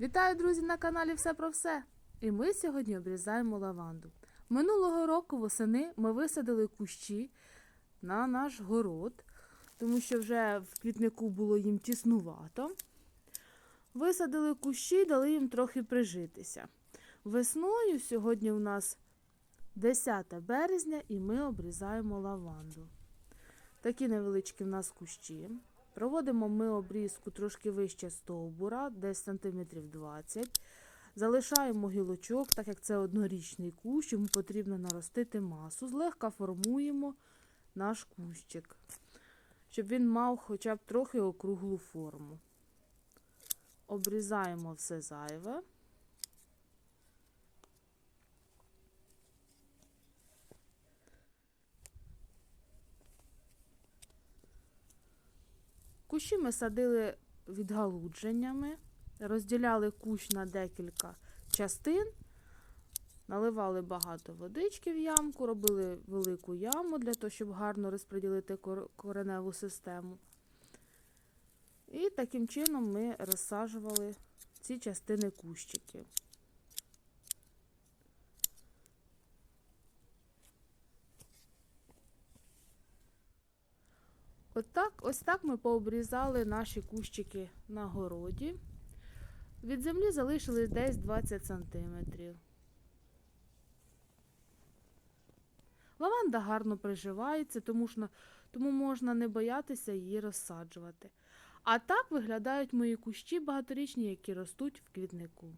Вітаю, друзі, на каналі Все про все. І ми сьогодні обрізаємо лаванду. Минулого року восени ми висадили кущі на наш город, тому що вже в квітнику було їм тіснувато. Висадили кущі, дали їм трохи прижитися. Весною сьогодні у нас 10 березня і ми обрізаємо лаванду. Такі невеличкі в нас кущі. Проводимо ми обрізку трошки вище стовбура, десь сантиметрів 20. Залишаємо гілочок, так як це однорічний кущ, йому потрібно наростити масу. Злегка формуємо наш кущик, щоб він мав хоча б трохи округлу форму. Обрізаємо все зайве. Кущі ми садили відгалудженнями, розділяли кущ на декілька частин, наливали багато водички в ямку, робили велику яму для того, щоб гарно розподілити кореневу систему. І таким чином ми розсаджували ці частини кущиків. Отак, ось так ми пообрізали наші кущики на городі. Від землі залишились десь 20 сантиметрів. Лаванда гарно приживається, тому, що, тому можна не боятися її розсаджувати. А так виглядають мої кущі багаторічні, які ростуть в квітнику.